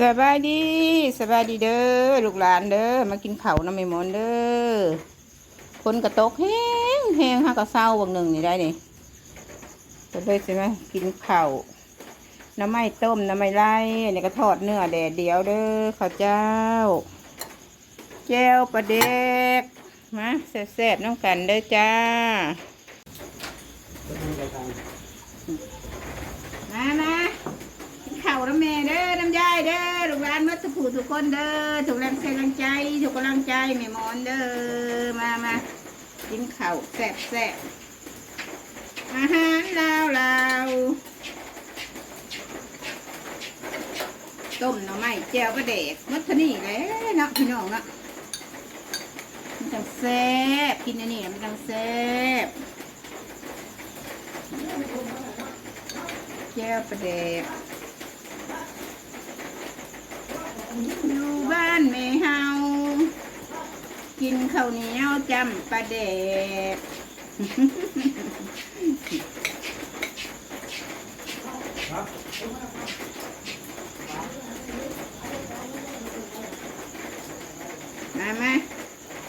สบายดีสบายดีเด้อลูกหลานเด้อมากินข้าน้ำไม่มอนเด้อคนกระตกแห้งแห้งห้ากระเศร้าบางหนึ่งนี่ได้นี่ก็เลยใช่ไหมกินข้าน้ำไม่ต้มน้ำไม่ไล่อันนี้ก็ทอดเนื้อแดดเดียวเด้อข้าวเจ้าแจ้วปลาเด็กมาแซ่บๆน้องกันเด้อจ้ามากินข้าวน้ำแม่เด้อ น้ำยายเด้อ ลูก หลานมัทุกผู้ทุกคนเด้อถูกแรงใจแรงใจถูกกำลังใจแม่มอนเด้อมามากินข้าวแซ่บแซ่บอาหารลาวลาวต้มหน่อไม้แจ่วปลาเดกมัดเทนี่แหละเนาะพี่น้องเนาะมันจังแซ่บกินอันนี้มันจังแซ่บแก้วประเดก อยู่บ้านแม่เฮา กินข้าวเหนียวจำประเดกมาไหม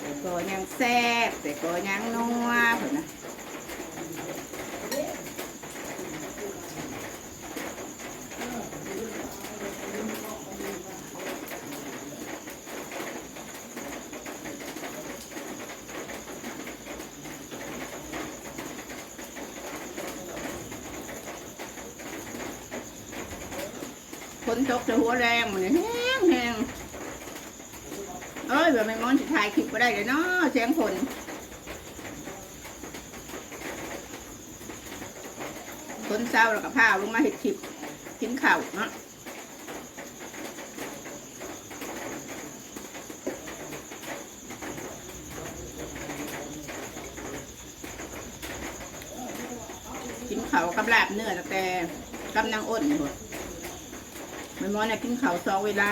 แต่ก็ยังแซ่บแต่ก็ยังนัวเพิ่นนะ ฝนตกจะหัวแรงมันแห้งแห้งเอ้ยแบบไม่มอนจะถ่ายคลิปก็ได้เลยเนาะเสียงฝนฝนเศร้าแล้วก็พาลงมาเห็ดคลิปกินข้าวเนาะกินข้าวกับลาบเนื้อแต่กำนังอ้นอยู่ไม่มอนเนี่ยกินข้าวสองเวลา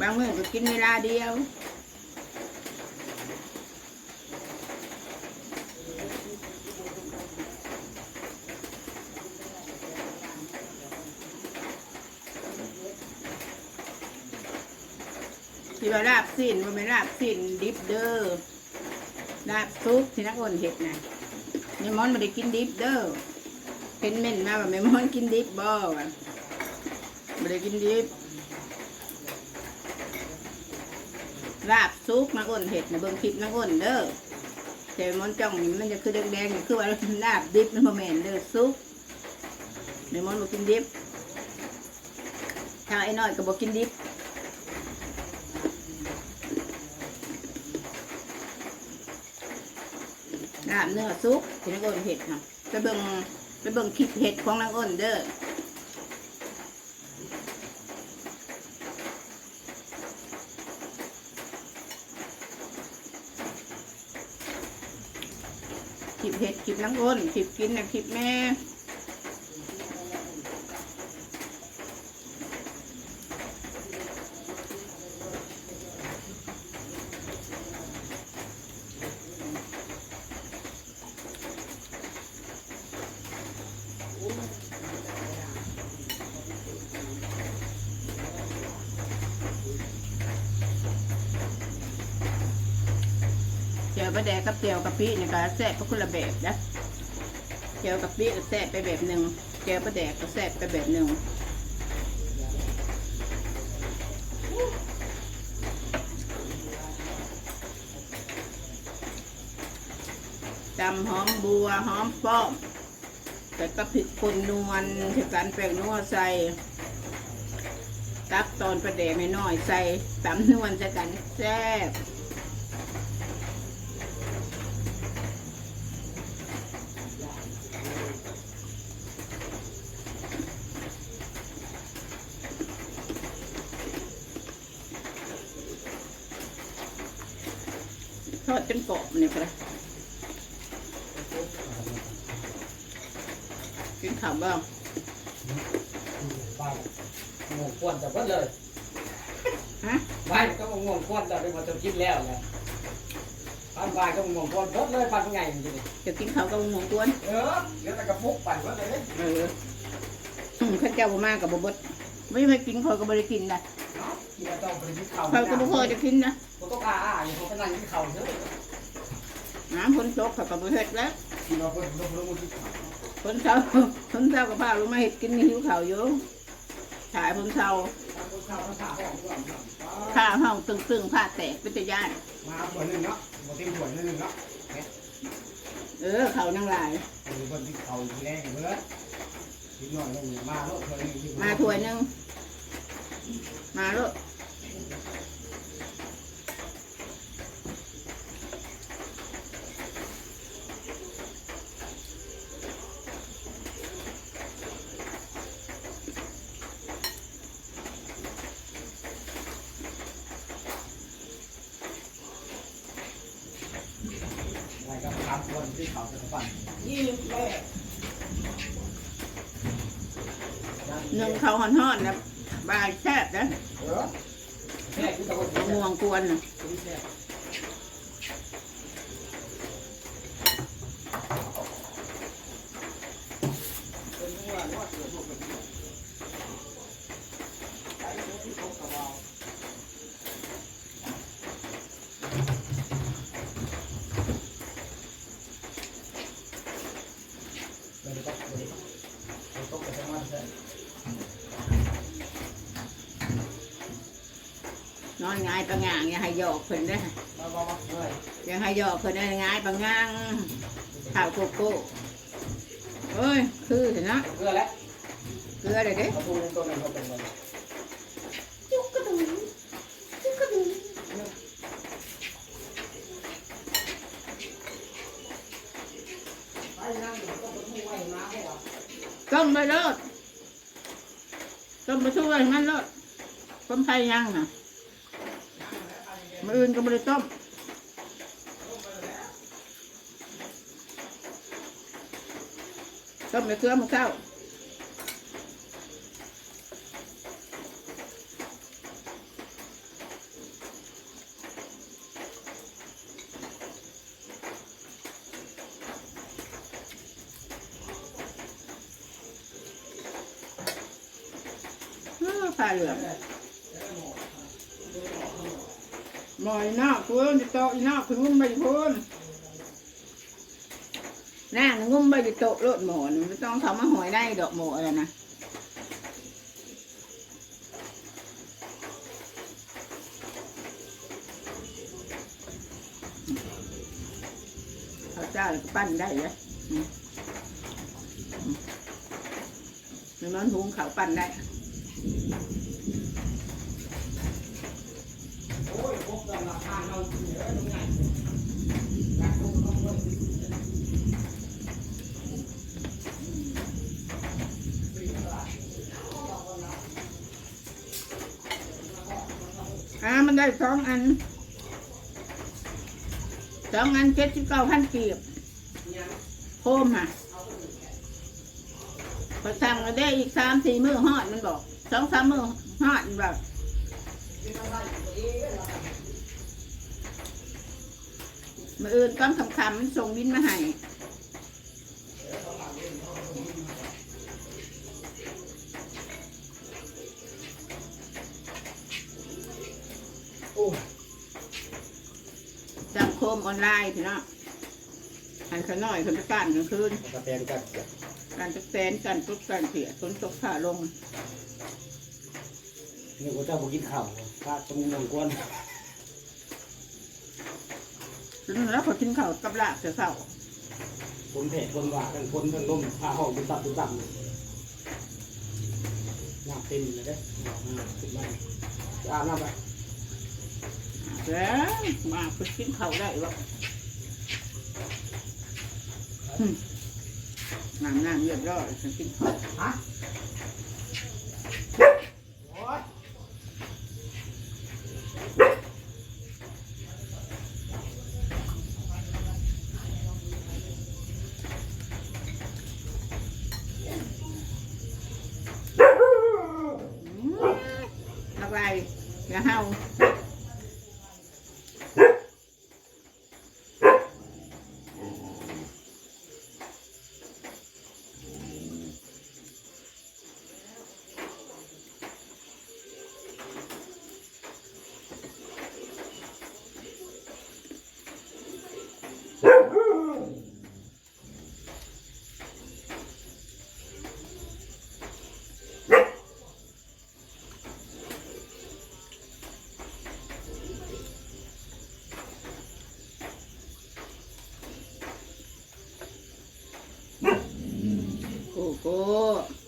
บางมื้อก็กินเวลาเดียวที่ว่าราบสิ้นว่าไม่ราบสิ้นดิบเด้อราบซุปที่นักอ้นเห็ดนะนี่มอนไม่ได้กินดิบเด้อเห็นเม่นมาแบบไม่มอนกินดิบบ่ะ ไม่ได้กินดิบลาบซุปนักอ้นเห็ดนะเบิ่งคลิปนักอ้นเด้อแต่มอนจ้องนี่มันจะคือแดงๆนี่คือว่าลาบดิบมันบ่แมนเด้อซุปไม่มอนบ่กินดิบถ้าไอ้น้อยก็บ่กินดิบลาบเนื้อซุปที่นักอ้นเห็ดค่ะไปเบิ่งไปเบิ่งคลิปเห็ดของนักอ้นเด้อ คลิปเห็ดคลิปนังอ้นคลิปกินนะคลิปแม่ ปลาแดกกับเจียวกะปิเนี่ยก็แซ่บก็คนละแบบนะเจียวกะปิก็แซ่บไปแบบหนึ่งเจียวปลาแดกก็แซ่บไปแบบหนึ่งจำหอมบัวหอมป้อมแต่ก็ผิดคนนวลถึงการแปลงนัวใส่ตักตอนประเดะไม่น้อยใส่ตำนวลใส่กันแซ่บ ทอดจนกรอบเนี่ยค่ะกินข้าวบ้างบ้านงงควนแต่เพิ่นเลยฮะบ้านก็งงควนแต่เป็นวันจะคิดแล้วแหละบ้านบ้านก็งงควนเพิ่นเลยปันไงจริงจะกินข้าวกับหมูกวนเออเดี๋ยวแต่กระปุกปั่นเพิ่นเลยเออข้าเจ้าบ่มากับบ่บดไม่ให้กินคอยก็บ่ได้กินนะ เนาะกินแล้วต้องไปกินข้าวคอยก็บ่พอจะกินนะบ่ต้องอาๆอยู่เขาก็นั่งกินข้าวเด้อน้ำฝนตกเขาก็บ่เฮ็ดแล้วกินเราเพิ่นลงลงมากินข้าวฝนเช้าฝนเช้าก็พาลงมาเฮ็ดกินหิวข้าวอยู่ถ่ายฝนเช้าทานข้าวทานข้าวห้องก่อนครับผ้าห้องตึงๆผ้าแตกเป็นตะย่านมาถ้วยหนึงเนาะบ่เต็มถ้วยหนึงเนาะเออเขานั่งหลายเออเพิ่นกินข้าวแรงเบิดกินหน่อยนึงมาโลดถ้วยหนึงกิน มาถ้วยหนึงมาลูกอะไรก็ทำคนที่เขาจะปั่นยี่สิบแปดหนึ่งเขาห่อนๆนะ บายแซ่บนะเออแม่คือตะโกนมะม่วงกวนน่ะแซ่บ ไม่ได้ต้องไม่ได้ต้องไม่ต้องไปทำงานใช่ นอน ง่ายปังงางอย่าให้หยอกเพิ่นได้อมามามาเลยอย่าให้หยอกเพิ่นได้ง่ายปังงางข้าวโกโก้เอ้ยคือเห็นนะเพื่อแล้วเกลือเลยเด้เอาปูในตัวนั้นเขาเป็นไงจุกกระดูจุกกระดูไปนั่งอยู่ก็เป็นผู้ไว้น้ำให้เราต้มไปเลิศต้มไปช่วยงั้นเลิศต้มไทยยังน่ะมื อื่นก็ไม่ได้ต้มต้มในเครื่องมันเข้าเออผ้าเหลือง หมอยนอกคุณจะโตอีนอกคุณงุ้มไปคุณน่างงุ้มไปจะโตะรถหมอนไม่ต้องเขามาหอยได้ดอกหมอแล้วนะเขาวเจ้าก็ปั้นได้เลยอืมอืมแล้วมันหุงเขาวปั้นได้ อตรงไหนอยากพวกเขาเพิ่มอ่ามันได้สองอันสองอันเจ็ดสิบเก้าพันกีบโคมอะพอสั่งก็ได้อีกสามสี่มือหอดมันบอกสองสามมือหอดมันบอก มืออื่นก้อนคำคำๆมันส่งบินมาให้โอ้ยสังคมออนไลน์พี่เนาะหันขน้อยคนจะการกลางคืนกระแตนกันเสียการจะแซนการปุ๊บการเสียฝนตกผ่าลงนี่กูเจ้าบุกินข้าวพระจมูกมังกร แล้วเขากินข้าวกับลาบเสือเสาคนเผ็ดคนหวานกันคนทั้งนุ่มพาห้องเป็นตับเป็นตับหน้าเต็มเลยเด้หน้าขึ้นมาอาบน้ำไปแล้วมาไปกินข้าวได้วะหึน้ำน้ำเรียบร้อยฉันกินข้าวฮะโอ้ย อืมอะไรอย่า เฮา 火锅。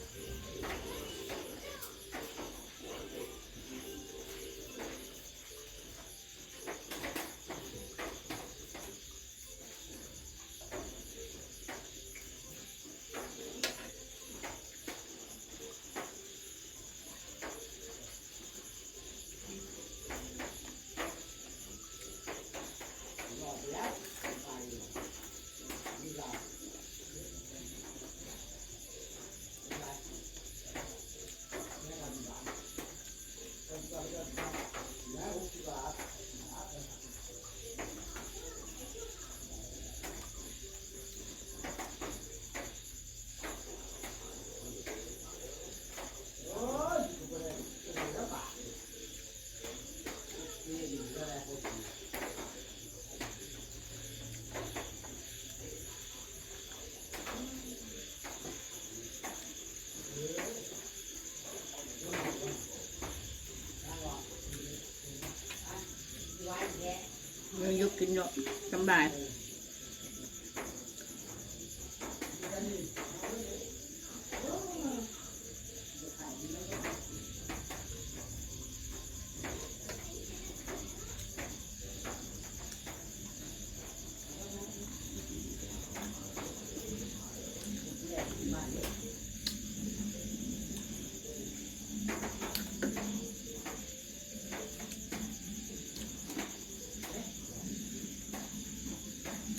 บาย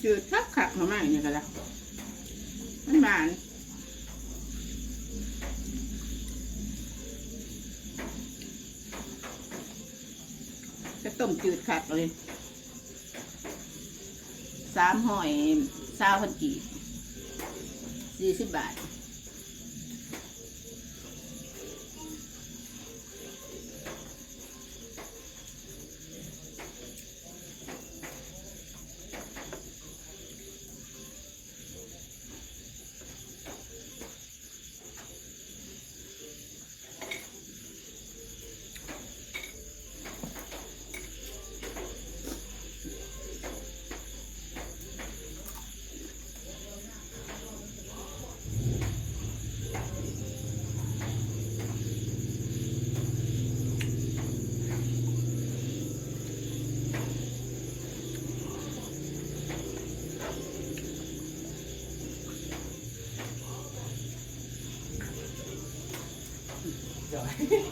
จืดทักขักมาใหม่เนี่ก็แล้วมันหวานจะต้มจืดขักเลยสามหอยซาวพันกีสี่สิบบาท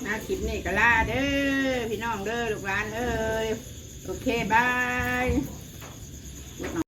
น่าคลิปนี่ก็ล่าเด้อพี่น้องเด้อลูกหลานเอ้ยโอเคบาย